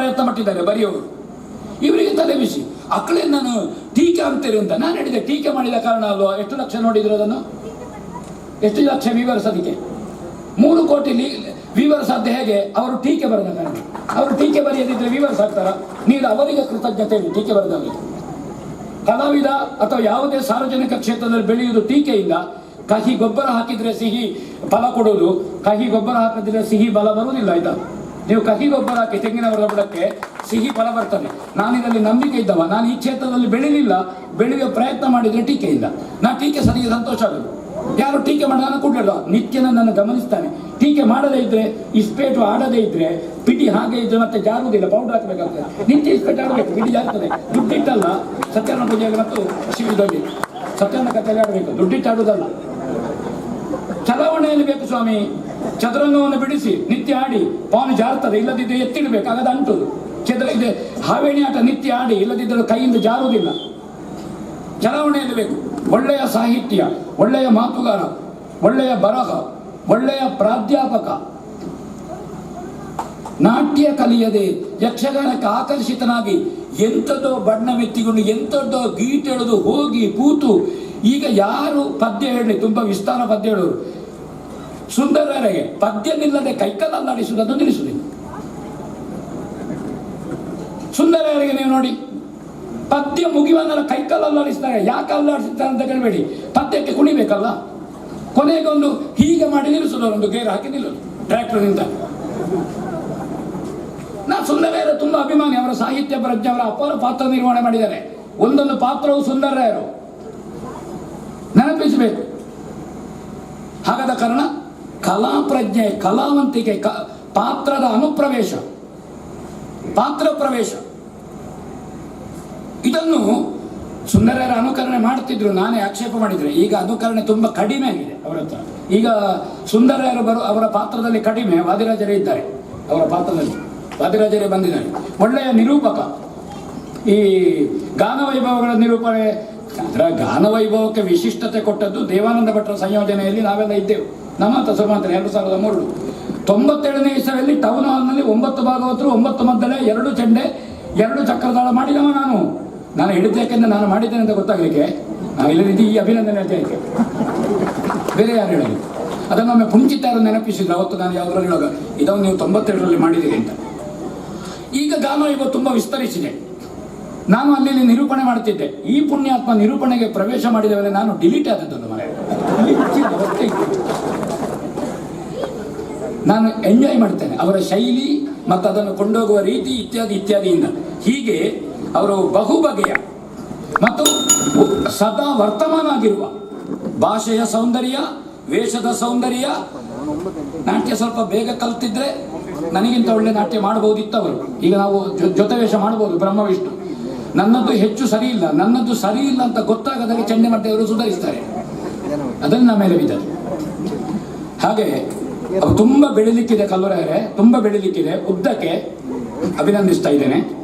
ಪ್ರಯತ್ನ ಪಟ್ಟಿದ್ದಾರೆ ಬರೆಯೋರು ಇವರಿಗೆ ತಲೆ ಬಿಸಿ. ಅಕ್ಕಳೇ ನಾನು ಟೀಕೆ ಅಂತೀರಿ ಅಂತ ನಾನು ಹೇಳಿದೆ. ಟೀಕೆ ಮಾಡಿದ ಕಾರಣ ಅಲ್ವಾ? ಎಷ್ಟು ಲಕ್ಷ ನೋಡಿದ್ರು ಅದನ್ನು? ಎಷ್ಟು ಲಕ್ಷ ವಿವರ್ಸ್ ಅದಕ್ಕೆ? ಮೂರು ಕೋಟಿ ವಿವರ್ಸ್ ಆದ ಹೇಗೆ ಅವರು ಟೀಕೆ ಬರೆದ ಕಾರಣ. ಅವರು ಟೀಕೆ ಬರೆಯದಿದ್ರೆ ವಿವರ್ಸ್ ಆಗ್ತಾರ? ನೀವು ಅವರಿಗೆ ಕೃತಜ್ಞತೆ ಟೀಕೆ ಬರೆದವರಿಗೆ. ಕಲಾವಿದ ಅಥವಾ ಯಾವುದೇ ಸಾರ್ವಜನಿಕ ಕ್ಷೇತ್ರದಲ್ಲಿ ಬೆಳೆಯುವುದು ಟೀಕೆಯಿಂದ, ಕಹಿ ಗೊಬ್ಬರ ಹಾಕಿದ್ರೆ ಸಿಹಿ ಫಲ ಕೊಡೋದು, ಕಹಿ ಗೊಬ್ಬರ ಹಾಕಿದ್ರೆ ಸಿಹಿ ಬಲ ಬರುವುದಿಲ್ಲ ಆಯ್ತಾ? ನೀವು ಕಹಿ ಗೊಬ್ಬರ ಹಾಕಿ ತೆಂಗಿನ ಮರದ ಬುಡಕ್ಕೆ ಸಿಹಿ ಫಲ ಬರ್ತದೆ. ನಾನು ಇದರಲ್ಲಿ ನಂಬಿಕೆ ಇದ್ದವ. ನಾನು ಈ ಕ್ಷೇತ್ರದಲ್ಲಿ ಬೆಳಿಲಿಲ್ಲ. ಬೆಳೆಯುವ ಪ್ರಯತ್ನ ಮಾಡಿದ್ರೆ ಟೀಕೆಯಿಂದ ನಾ ಟೀಕೆ ಸರಿಗೆ ಸಂತೋಷ ಆಗುದು. ಯಾರು ಟೀಕೆ ಮಾಡಿ ನಾನು ಕೂಡಲ್ಲ ನಿತ್ಯ ನನ್ನನ್ನು ಗಮನಿಸ್ತಾನೆ. ಟೀಕೆ ಮಾಡದೇ ಇದ್ರೆ ಇಸ್ಪೇಟು ಆಡದೇ ಇದ್ರೆ, ಪಿಡಿ ಹಾಗೆ ಇದ್ರೆ ಮತ್ತೆ ಜಾರುವುದಿಲ್ಲ. ಪೌಡರ್ ಹಾಕಬೇಕಾಗ್ತದೆ. ನಿತ್ಯ ಇಸ್ಪೇಟ್ ಆಡಬೇಕು. ಪಿಡಿ ಜಾರ್ತದೆ ದುಡ್ಡಿಟ್ಟಲ್ಲ. ಸತ್ಯನಾರಾಯಣ ಪೂಜೆಗೆ ಮತ್ತು ಶಿವದಲ್ಲಿ ಸತ್ಯನ ಕಥೆಯಲ್ಲಿ ಆಡಬೇಕು. ದುಡ್ಡಿಟ್ಟು ಚಲಾವಣೆಯಲ್ಲಿ ಬೇಕು ಸ್ವಾಮಿ. ಚದುರಂಗವನ್ನು ಬಿಡಿಸಿ ನಿತ್ಯ ಆಡಿ ಪಾನು ಜಾರ್ತದೆ ಇಲ್ಲದಿದ್ದರೆ ಎತ್ತಿಡಬೇಕು ಆಗದ ಅಂಟು. ಚದ್ರ ಇದೆ ಹಾವೇಣಿ ಆಟ ನಿತ್ಯ ಆಡಿ, ಇಲ್ಲದಿದ್ದರೆ ಕೈಯಿಂದ ಜಾರುವುದಿಲ್ಲ. ಚಲಾವಣೆ ಇರಬೇಕು. ಒಳ್ಳೆಯ ಸಾಹಿತ್ಯ, ಒಳ್ಳೆಯ ಮಾತುಗಾರ, ಒಳ್ಳೆಯ ಬರಹ, ಒಳ್ಳೆಯ ಪ್ರಾಧ್ಯಾಪಕ. ನಾಟ್ಯ ಕಲಿಯದೆ ಯಕ್ಷಗಾನಕ್ಕೆ ಆಕರ್ಷಿತನಾಗಿ ಎಂಥದ್ದೋ ಬಣ್ಣವೆತ್ತಿಕೊಂಡು ಎಂಥದ್ದೋ ಗೀತೆ ಎಳೆದು ಹೋಗಿ ಕೂತು, ಈಗ ಯಾರು ಪದ್ಯ ಹೇಳಿ ತುಂಬಾ ವಿಸ್ತಾರ ಪದ್ಯ ಹೇಳೋರು. ಸುಂದರರಿಗೆ ಪದ್ಯನಿಲ್ಲದೆ ನಿಲ್ಲದೆ ನಡೆಸುವುದನ್ನು ನಿಲ್ಲಿಸುವುದಿಲ್ಲ ಸುಂದರರಿಗೆ ನೀವು ನೋಡಿ, ಪದ್ಯ ಮುಗಿಯುವಂದ್ರೆ ಕೈಕಲ್ಲಲ್ಲಾಡಿಸ್ತಾರೆ ಯಾಕೆ ಅಲ್ಲಾಡಿಸುತ್ತಾರೆ ಅಂತ ಕೇಳಬೇಡಿ. ಪದ್ಯಕ್ಕೆ ಕುಣಿಬೇಕಲ್ಲ. ಕೊನೆಗೊಂದು ಹೀಗೆ ಮಾಡಿ ನಿಲ್ಲಿಸೋದು ಒಂದು ಗೇರ್ ಹಾಕಿ ನಿಲ್ಲೋದು ಟ್ರ್ಯಾಕ್ಟರ್ನಿಂದ ನಾ ಸುಂದರಯ್ಯರು ತುಂಬ ಅಭಿಮಾನಿ, ಅವರ ಸಾಹಿತ್ಯ ಪ್ರಜ್ಞೆ, ಅವರ ಅಪಾರ ಪಾತ್ರ ನಿರ್ವಹಣೆ ಮಾಡಿದ್ದಾರೆ. ಒಂದೊಂದು ಪಾತ್ರವು ಯಾರು ನೆನಪಿಸಬೇಕು. ಹಾಗಾದ ಕಾರಣ ಕಲಾ ಪ್ರಜ್ಞೆ ಕಲಾವಂತಿಕೆ, ಕ, ಪಾತ್ರದ ಅನುಪ್ರವೇಶ, ಪಾತ್ರ ಪ್ರವೇಶ. ಇದನ್ನು ಸುಂದರರ ಅನುಕರಣೆ ಮಾಡ್ತಿದ್ರು, ನಾನೇ ಆಕ್ಷೇಪ ಮಾಡಿದರೆ. ಈಗ ಅನುಕರಣೆ ತುಂಬಾ ಕಡಿಮೆ ಆಗಿದೆ ಅವರ ಈಗ ಸುಂದರರು ಬರು, ಅವರ ಪಾತ್ರದಲ್ಲಿ ಕಡಿಮೆ, ವಾದಿರಾಜರೇ ಇದ್ದಾರೆ ಅವರ ಪಾತ್ರದಲ್ಲಿ. ವಾದಿರಾಜರೇ ಬಂದಿದ್ದಾರೆ. ಒಳ್ಳೆಯ ನಿರೂಪಕ. ಈ ಗಾನ ವೈಭವಗಳ ನಿರೂಪಣೆ, ಅದರ ಗಾನ ವೈಭವಕ್ಕೆ ವಿಶಿಷ್ಟತೆ ಕೊಟ್ಟದ್ದು ದೇವಾನಂದ ಭಟ್ರ ಸಂಯೋಜನೆಯಲ್ಲಿ ನಾವೆಲ್ಲ ಇದ್ದೆವು. ನಮ್ಮ ತಸಮಾಂತರ ಎರಡು ಸಾವಿರದ ಮೂರು. ತೊಂಬತ್ತೇಳನೇ ಇಸರಲ್ಲಿ ಟೌನ್ ಹಾಲ್ನಲ್ಲಿ ಒಂಬತ್ತು ಭಾಗವತರು ಒಂಬತ್ತು ಮದ್ದಲೆ, ಎರಡು ಚೆಂಡೆ, ಎರಡು ಚಕ್ರದಾಳ ಮಾಡಿದವ ನಾನು. ನಾನು ಹಿಡಿದೇಕೆಂದ್ರೆ ನಾನು ಮಾಡಿದ್ದೇನೆ ಅಂತ ಗೊತ್ತಾಗಲಿಕ್ಕೆ. ನಾನು ರೀತಿ ಈ ಅಭಿನಂದನೆ ಹೇಳ್ತೇನೆ ಬೇರೆ ಯಾರು ಹೇಳಲಿ ಅದನ್ನೊಮ್ಮೆ ಪುಂಚಿತಾರು ನೆನಪಿಸಿದ್ರು ಅವತ್ತು ನಾನು ಯಾವ್ದ್ರಲ್ಲಿ ಇವಾಗ? ಇದನ್ನು ನೀವು ತೊಂಬತ್ತೆರಡರಲ್ಲಿ ಮಾಡಿದ್ದೀರಿ ಅಂತ. ಈಗ ಗಾನ ಇವತ್ತು ತುಂಬ ವಿಸ್ತರಿಸಿದೆ. ನಾನು ಅಲ್ಲಿ ನಿರೂಪಣೆ ಮಾಡ್ತಿದ್ದೆ. ಈ ಪುಣ್ಯಾತ್ಮ ನಿರೂಪಣೆಗೆ ಪ್ರವೇಶ ಮಾಡಿದ ಮೇಲೆ ನಾನು ಡಿಲೀಟ್ ಆದದ್ದು ಮನೆ. ನಾನು ಎಂಜಾಯ್ ಮಾಡ್ತೇನೆ. ಅವರ ಶೈಲಿ ಮತ್ತು ಅದನ್ನು ಕೊಂಡೋಗುವ ರೀತಿ ಇತ್ಯಾದಿ ಇತ್ಯಾದಿಯಿಂದ. ಹೀಗೆ ಅವರು ಬಹು ಬಗೆಯ ಮತ್ತು ಸದಾ ವರ್ತಮಾನ ಆಗಿರುವ ಭಾಷೆಯ ಸೌಂದರ್ಯ, ವೇಷದ ಸೌಂದರ್ಯ, ನಾಟ್ಯ ಸ್ವಲ್ಪ ಬೇಗ ಕಲ್ತಿದ್ರೆ ನನಗಿಂತ ಒಳ್ಳೆ ನಾಟ್ಯ ಮಾಡಬಹುದಿತ್ತು ಅವರು. ಈಗ ನಾವು ಜೊತೆ ವೇಷ ಮಾಡಬಹುದು ಬ್ರಹ್ಮ, ವಿಷ್ಣು. ನನ್ನದು ಹೆಚ್ಚು ಸರಿ ಇಲ್ಲ. ನನ್ನದು ಸರಿ ಇಲ್ಲ ಅಂತ ಮಾಡಿ ಚಂಡಮಟ್ಟೆಯವರು ಸುಧಾರಿಸ್ತಾರೆ. ಅದನ್ನ ಮೇಲೆ ಬಿದ್ದರು ಹಾಗೆ ಅವು ತುಂಬ ಬೆಳಿಲಿಕ್ಕಿದೆ ಕಲ್ಲುರಾಯರೆ ತುಂಬ ಬೆಳಿಲಿಕ್ಕಿದೆ. ಉದ್ದಕ್ಕೆ ಅಭಿನಂದಿಸ್ತಾ ಇದ್ದೇನೆ.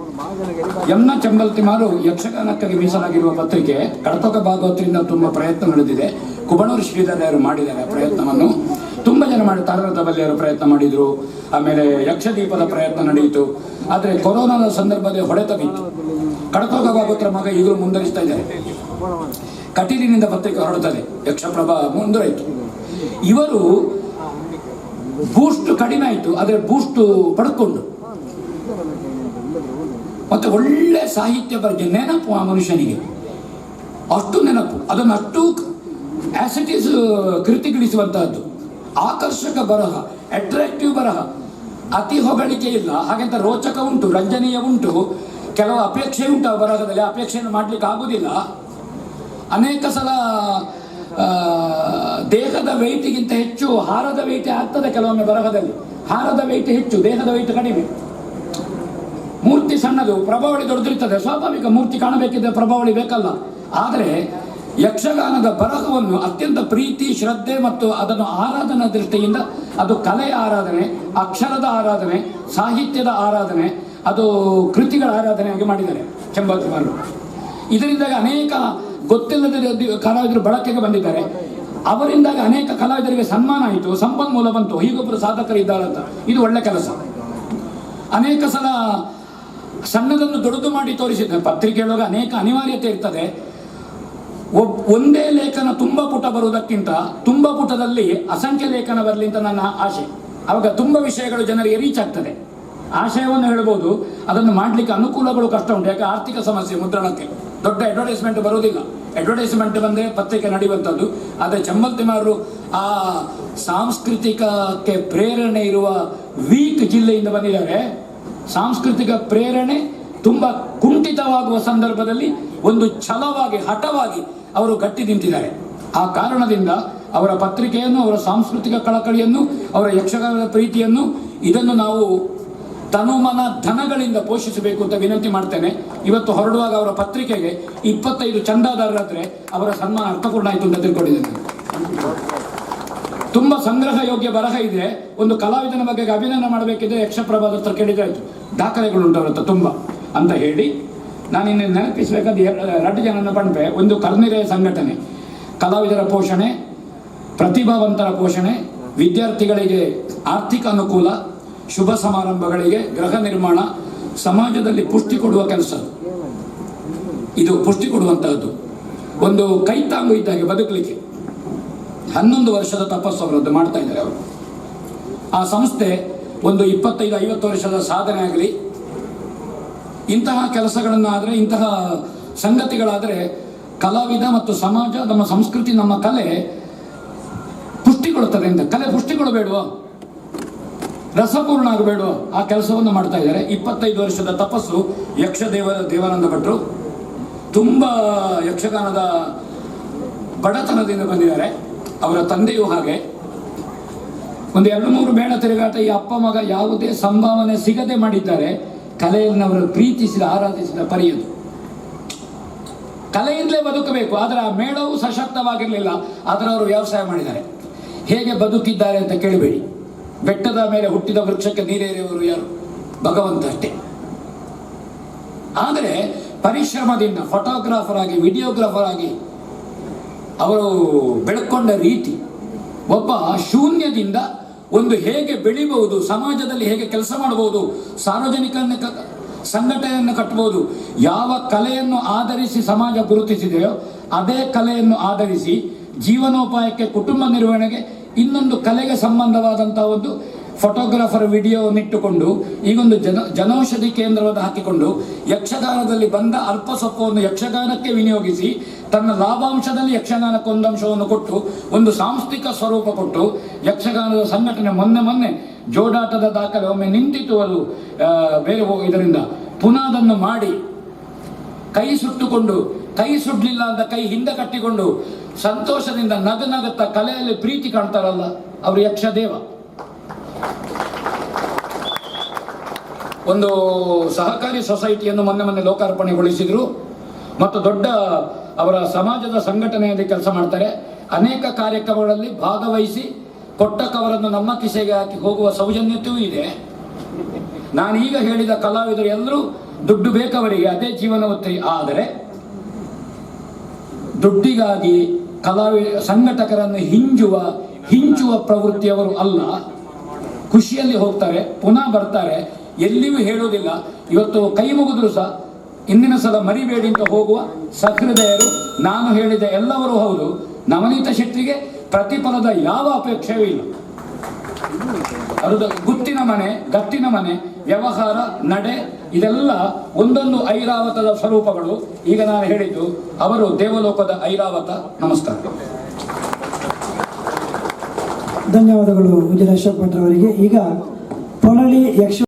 ಯಮ್ನ ಚಂಬಲ್ತಿಮಾರು ಯಕ್ಷಗಾನಕ್ಕಾಗಿ ಮೀಸಲಾಗಿರುವ ಪತ್ರಿಕೆ ಕಡತಕ ಭಾಗವತರಿಂದ ತುಂಬ ಪ್ರಯತ್ನ ನಡೆದಿದೆ. ಕುಬಣೂರು ಶ್ರೀಧರರು ಮಾಡಿದ್ದಾರೆ ಪ್ರಯತ್ನವನ್ನು. ತುಂಬ ಜನ ಮಾಡಿ ತಾರದ ಬಲ್ಲಿಯವರು ಪ್ರಯತ್ನ ಮಾಡಿದ್ರು. ಆಮೇಲೆ ಯಕ್ಷದೀಪದ ಪ್ರಯತ್ನ ನಡೆಯಿತು. ಆದರೆ ಕೊರೋನಾದ ಸಂದರ್ಭದಲ್ಲಿ ಹೊಡೆತ ಬಿತ್ತು. ಕಡತೋಗ ಭಾಗವತರ ಮಗ ಈಗಲೂ ಮುಂದುವರಿಸ್ತಾ ಇದ್ದಾರೆ. ಕಟೀಲಿನಿಂದ ಪತ್ರಿಕೆ ಹೊರಡುತ್ತದೆ ಯಕ್ಷಪ್ರಭಾ ಮುಂದುವರಿತು. ಇವರು ಬೂಸ್ಟ್ ಕಡಿಮೆ ಆಯಿತು, ಆದರೆ ಬೂಸ್ಟ್ ಪಡ್ಕೊಂಡು. ಮತ್ತು ಒಳ್ಳೆ ಸಾಹಿತ್ಯ ಬಗ್ಗೆ ನೆನಪು ಆ ಮನುಷ್ಯನಿಗೆ. ಅಷ್ಟು ನೆನಪು. ಅದನ್ನು ಅಷ್ಟು ಆಸಿಟೀಸ್ ಕೃತಿಗಿಳಿಸುವಂತಹದ್ದು. ಆಕರ್ಷಕ ಬರಹ ಅಟ್ರಾಕ್ಟಿವ್ ಬರಹ. ಅತಿ ಹೊಗಳಿಕೆ ಇಲ್ಲ. ಹಾಗೆಂತ ರೋಚಕ ಉಂಟು, ರಂಜನೀಯ ಉಂಟು. ಕೆಲವು ಅಪೇಕ್ಷೆ ಉಂಟು ಆ ಬರಹದಲ್ಲಿ. ಅಪೇಕ್ಷೆಯನ್ನು ಮಾಡ್ಲಿಕ್ಕೆ ಆಗುವುದಿಲ್ಲ ಅನೇಕ ಸಲ ದೇಹದ ವೈಟಿಗಿಂತ ಹೆಚ್ಚು ಹಾರದ ವೆಯ್ಟ್ ಆಗ್ತದೆ ಕೆಲವೊಮ್ಮೆ ಬರಹದಲ್ಲಿ. ಹಾರದ ವೆಯ್ಟ್ ಹೆಚ್ಚು, ದೇಹದ ವೆಯ್ಟ್ ಕಡಿಮೆ. ಮೂರ್ತಿ ಸಣ್ಣದು, ಪ್ರಭಾವಳಿ ದೊಡ್ಡದಿರ್ತದೆ. ಸ್ವಾಭಾವಿಕ ಮೂರ್ತಿ ಕಾಣಬೇಕಿದ್ರೆ ಪ್ರಭಾವಳಿ ಬೇಕಲ್ಲ. ಆದರೆ ಯಕ್ಷಗಾನದ ಬರಹವನ್ನು ಅತ್ಯಂತ ಪ್ರೀತಿ, ಶ್ರದ್ಧೆ ಮತ್ತು ಅದನ್ನು ಆರಾಧನಾ ದೃಷ್ಟಿಯಿಂದ, ಅದು ಕಲೆಯ ಆರಾಧನೆ, ಅಕ್ಷರದ ಆರಾಧನೆ, ಸಾಹಿತ್ಯದ ಆರಾಧನೆ, ಅದು ಕೃತಿಗಳ ಆರಾಧನೆಯಾಗಿ ಮಾಡಿದ್ದಾರೆ ಚೆಂಬಾತಿಮಾರರು ಇದರಿಂದಾಗಿ ಅನೇಕ ಗೊತ್ತಿಲ್ಲದ ಕಲಾವಿದರು ಬಳಕೆಗೆ ಬಂದಿದ್ದಾರೆ. ಅವರಿಂದಾಗಿ ಅನೇಕ ಕಲಾವಿದರಿಗೆ ಸನ್ಮಾನ ಆಯಿತು, ಸಂಪನ್ಮೂಲ ಬಂತು. ಹೀಗೊಬ್ಬರು ಸಾಧಕರಿದ್ದಾರಂತ ಇದು ಒಳ್ಳೆ ಕೆಲಸ. ಅನೇಕ ಸಲ ಸಣ್ಣದನ್ನು ದೊಡ್ಡದು ಮಾಡಿ ತೋರಿಸಿದ ಪತ್ರಿಕೆ ಹೇಳುವಾಗ ಅನೇಕ ಅನಿವಾರ್ಯತೆ ಇರ್ತದೆ. ಒಂದೇ ಲೇಖನ ತುಂಬ ಪುಟ ಬರುವುದಕ್ಕಿಂತ ತುಂಬ ಪುಟದಲ್ಲಿ ಅಸಂಖ್ಯ ಲೇಖನ ಬರಲಿ ಅಂತ ನನ್ನ ಆಶೆ ಆವಾಗ ತುಂಬ ವಿಷಯಗಳು ಜನರಿಗೆ ರೀಚ್ ಆಗ್ತದೆ. ಆಶಯವನ್ನು ಹೇಳ್ಬೋದು. ಅದನ್ನು ಮಾಡಲಿಕ್ಕೆ ಅನುಕೂಲಗಳು ಕಷ್ಟ ಉಂಟು. ಯಾಕೆ? ಆರ್ಥಿಕ ಸಮಸ್ಯೆ, ಮುದ್ರಣಕ್ಕೆ. ದೊಡ್ಡ ಅಡ್ವರ್ಟೈಸ್ಮೆಂಟ್ ಬರೋದಿಲ್ಲ ಅಡ್ವರ್ಟೈಸ್ಮೆಂಟ್ ಬಂದರೆ ಪತ್ರಿಕೆ ನಡೆಯುವಂಥದ್ದು ಆದರೆ ಚಂಬಲ್ತಿಮಾರರು ಆ ಸಾಂಸ್ಕೃತಿಕಕ್ಕೆ ಪ್ರೇರಣೆ ಇರುವ ವೀಕ್ ಜಿಲ್ಲೆಯಿಂದ ಬಂದಿದ್ದಾರೆ. ಸಾಂಸ್ಕೃತಿಕ ಪ್ರೇರಣೆ ತುಂಬಾ ಕುಂಠಿತವಾಗುವ ಸಂದರ್ಭದಲ್ಲಿ ಒಂದು ಛಲವಾಗಿ, ಹಠವಾಗಿ ಅವರು ಗಟ್ಟಿ ನಿಂತಿದ್ದಾರೆ. ಆ ಕಾರಣದಿಂದ ಅವರ ಪತ್ರಿಕೆಯನ್ನು, ಅವರ ಸಾಂಸ್ಕೃತಿಕ ಕಳಕಳಿಯನ್ನು, ಅವರ ಯಕ್ಷಗಾನದ ಪ್ರೀತಿಯನ್ನು ಇದನ್ನು ನಾವು ತನುಮನ ಧನಗಳಿಂದ ಪೋಷಿಸಬೇಕು ಅಂತ ವಿನಂತಿ ಮಾಡ್ತೇನೆ. ಇವತ್ತು ಹೊರಡುವಾಗ ಅವರ ಪತ್ರಿಕೆಗೆ ಇಪ್ಪತ್ತೈದು ಚಂದಾದಾರರಾದ್ರೆ ಅವರ ಸನ್ಮಾನ ಅರ್ಥಪೂರ್ಣ ಆಯಿತು ಅಂತ ತಿಳ್ಕೊಂಡಿದ್ದೇನೆ. ತುಂಬಾ ಸಂಗ್ರಹ ಯೋಗ್ಯ ಬರಹ ಇದೆ ಒಂದು ಕಲಾವಿದನ ಬಗ್ಗೆ ಅಭಿನಂದನೆ ಮಾಡಬೇಕಿದ್ರೆ ಯಕ್ಷಪ್ರಭಾದ ಹತ್ರ ಕೇಳಿದ್ರೆ ಆಯ್ತು. ದಾಖಲೆಗಳುಂಟು ಅವ್ರ ತುಂಬ ಅಂತ ಹೇಳಿ ನಾನು ಇನ್ನು ನೆನಪಿಸಬೇಕಾದ ಎರಡು ಜನನ ಒಂದು ಕರ್ನಿರೆಯ ಸಂಘಟನೆ, ಕಲಾವಿದರ ಪೋಷಣೆ, ಪ್ರತಿಭಾವಂತರ ಪೋಷಣೆ, ವಿದ್ಯಾರ್ಥಿಗಳಿಗೆ ಆರ್ಥಿಕ ಅನುಕೂಲ ಶುಭ ಸಮಾರಂಭಗಳಿಗೆ ಗೃಹ ನಿರ್ಮಾಣ ಸಮಾಜದಲ್ಲಿ ಪುಷ್ಟಿ ಕೊಡುವ ಕೆಲಸ. ಇದು ಪುಷ್ಟಿ ಕೊಡುವಂತಹದ್ದು. ಒಂದು ಕೈತಾಂಗು ಇದ್ದಾಗೆ ಬದುಕಲಿಕ್ಕೆ ಹನ್ನೊಂದು ವರ್ಷದ ತಪಸ್ಸು ಅವರದ್ದು ಮಾಡ್ತಾ ಇದ್ದಾರೆ ಅವರು. ಆ ಸಂಸ್ಥೆ ಒಂದು ಇಪ್ಪತ್ತೈದು, ಐವತ್ತು ವರ್ಷದ ಸಾಧನೆ ಆಗಲಿ, ಇಂತಹ ಕೆಲಸಗಳನ್ನಾದರೆ, ಇಂತಹ ಸಂಗತಿಗಳಾದರೆ ಕಲಾವಿದ ಮತ್ತು ಸಮಾಜ, ನಮ್ಮ ಸಂಸ್ಕೃತಿ, ನಮ್ಮ ಕಲೆ ಪುಷ್ಟಿಗೊಳ್ಳುತ್ತದೆ ಅಂತ ಕಲೆ ಪುಷ್ಟಿಗೊಳ್ಳಬೇಡುವ ರಸಪೂರ್ಣ ಆಗಬೇಡು. ಆ ಕೆಲಸವನ್ನು ಮಾಡ್ತಾ ಇದ್ದಾರೆ. ಇಪ್ಪತ್ತೈದು ವರ್ಷದ ತಪಸ್ಸು ಯಕ್ಷ ದೇವ ದೇವಾನಂದ ಭಟ್ರು ತುಂಬ ಯಕ್ಷಗಾನದ ಬಡತನದಿಂದ ಬಂದಿದ್ದಾರೆ. ಅವರ ತಂದೆಯೂ ಹಾಗೆ. ಒಂದು ಎರಡು ಮೂರು ಬೇಡ ತಿರುಗಾಟ ಈ ಅಪ್ಪ ಮಗ ಯಾವುದೇ ಸಂಭಾವನೆ ಸಿಗದೆ ಮಾಡಿದ್ದಾರೆ. ಕಲೆಯನ್ನು ಅವರು ಪ್ರೀತಿಸಿದ, ಆರಾಧಿಸಿದ ಪರಿಯದು. ಕಲೆಯಿಂದಲೇ ಬದುಕಬೇಕು. ಆದರೆ ಆ ಮೇಳವು ಸಶಕ್ತವಾಗಿರಲಿಲ್ಲ. ಆದರೆ ಅವರು ವ್ಯವಸಾಯ ಮಾಡಿದ್ದಾರೆ. ಹೇಗೆ ಬದುಕಿದ್ದಾರೆ ಅಂತ ಕೇಳಬೇಡಿ. ಬೆಟ್ಟದ ಮೇಲೆ ಹುಟ್ಟಿದ ವೃಕ್ಷಕ್ಕೆ ನೀರೇರಿಯವರು ಯಾರು? ಭಗವಂತ ಅಷ್ಟೇ. ಆದರೆ ಪರಿಶ್ರಮದಿಂದ ಫೋಟೋಗ್ರಾಫರ್ ಆಗಿ ವಿಡಿಯೋಗ್ರಾಫರ್ ಆಗಿ ಅವರು ಬೆಳಕೊಂಡ ರೀತಿ ಒಬ್ಬ ಶೂನ್ಯದಿಂದ ಒಂದು ಹೇಗೆ ಬೆಳಿಬಹುದು, ಸಮಾಜದಲ್ಲಿ ಹೇಗೆ ಕೆಲಸ ಮಾಡಬಹುದು, ಸಾರ್ವಜನಿಕರನ್ನ ಕ- ಸಂಘಟನೆಯನ್ನು ಕಟ್ಟಬಹುದು ಯಾವ ಕಲೆಯನ್ನು ಆಧರಿಸಿ ಸಮಾಜ ಗುರುತಿಸಿದೆಯೋ, ಅದೇ ಕಲೆಯನ್ನು ಆಧರಿಸಿ ಜೀವನೋಪಾಯಕ್ಕೆ, ಕುಟುಂಬ ನಿರ್ವಹಣೆಗೆ ಇನ್ನೊಂದು ಕಲೆಗೆ ಸಂಬಂಧವಾದಂತಹ ಒಂದು ಫೋಟೋಗ್ರಾಫರ್ ವಿಡಿಯೋವನ್ನಿಟ್ಟುಕೊಂಡು ಈಗೊಂದು ಜನ, ಜನೌಷಧಿ ಕೇಂದ್ರವನ್ನು ಹಾಕಿಕೊಂಡು, ಯಕ್ಷಗಾನದಲ್ಲಿ ಬಂದ ಅಲ್ಪ ಸೊಪ್ಪವನ್ನು ಯಕ್ಷಗಾನಕ್ಕೆ ವಿನಿಯೋಗಿಸಿ, ತನ್ನ ಲಾಭಾಂಶದಲ್ಲಿ ಯಕ್ಷಗಾನಕ್ಕೆ ಒಂದಂಶವನ್ನು ಕೊಟ್ಟು, ಒಂದು ಸಾಂಸ್ಥಿಕ ಸ್ವರೂಪ ಕೊಟ್ಟು, ಯಕ್ಷಗಾನದ ಸಂಘಟನೆ ಮೊನ್ನೆ ಮೊನ್ನೆ ಜೋಡಾಟದ ದಾಖಲೆ ಒಮ್ಮೆ ನಿಂತಿತ್ತು ಅದು ಬೇರೆ ಹೋಗಿ ಇದರಿಂದ. ಪುನಃ ಅದನ್ನು ಮಾಡಿ ಕೈ ಸುಟ್ಟುಕೊಂಡು ಕೈ ಸುಡ್ಲಿಲ್ಲ ಅಂತ ಕೈ ಹಿಂದೆ ಕಟ್ಟಿಕೊಂಡು ಸಂತೋಷದಿಂದ ನಗ ನಗುತ್ತಾ ಕಲೆಯಲ್ಲಿ ಪ್ರೀತಿ ಕಾಣ್ತಾರಲ್ಲ ಅವರು ಯಕ್ಷದೇವ. ಒಂದು ಸಹಕಾರಿ ಸೊಸೈಟಿಯನ್ನು ಮೊನ್ನೆ ಮೊನ್ನೆ ಲೋಕಾರ್ಪಣೆಗೊಳಿಸಿದ್ರು ಮತ್ತು ದೊಡ್ಡ ಅವರ ಸಮಾಜದ ಸಂಘಟನೆಯಲ್ಲಿ ಕೆಲಸ ಮಾಡ್ತಾರೆ. ಅನೇಕ ಕಾರ್ಯಕ್ರಮಗಳಲ್ಲಿ ಭಾಗವಹಿಸಿ ಕೊಟ್ಟ ಕವರನ್ನು ನಮ್ಮ ಕಿಸೆಗೆ ಹಾಕಿ ಹೋಗುವ ಸೌಜನ್ಯತೆಯೂ ಇದೆ. ನಾನೀಗ ಹೇಳಿದ ಕಲಾವಿದರು ಎಲ್ಲರೂ ದುಡ್ಡು ಬೇಕವರಿಗೆ ಅದೇ ಜೀವನ ಒತ್ತಿ ಆದರೆ ದುಡ್ಡಿಗಾಗಿ ಕಲಾವಿ ಸಂಘಟಕರನ್ನು ಹಿಂಜುವ, ಹಿಂಚುವ ಪ್ರವೃತ್ತಿಯವರು ಅಲ್ಲ. ಖುಷಿಯಲ್ಲಿ ಹೋಗ್ತಾರೆ, ಪುನಃ ಬರ್ತಾರೆ. ಎಲ್ಲಿಯೂ ಹೇಳೋದಿಲ್ಲ ಇವತ್ತು ಕೈ ಮುಗಿದ್ರು ಸಹ ಇಂದಿನ ಸಲ ಮರಿಬೇಡಿ ಅಂತ ಹೋಗುವ ಸಹೃದಯರು ನಾನು ಹೇಳಿದ ಎಲ್ಲವರೂ ಹೌದು. ನವನೀತ ಶೆಟ್ಟಿಗೆ ಪ್ರತಿಫಲದ ಯಾವ ಅಪೇಕ್ಷೆಯೂ ಇಲ್ಲ. ಅದು ಗುತ್ತಿನ ಮನೆ, ಗತ್ತಿನ ಮನೆ, ವ್ಯವಹಾರ, ನಡೆ, ಇದೆಲ್ಲ ಒಂದೊಂದು ಐರಾವತದ ಸ್ವರೂಪಗಳು. ಈಗ ನಾನು ಹೇಳಿದ್ದು, ಅವರು ದೇವಲೋಕದ ಐರಾವತ. ನಮಸ್ಕಾರ. ಧನ್ಯವಾದಗಳು ವಿಜಯ ಅವರಿಗೆ ಈಗ ಪೊಳಲಿ ಯಕ್ಷ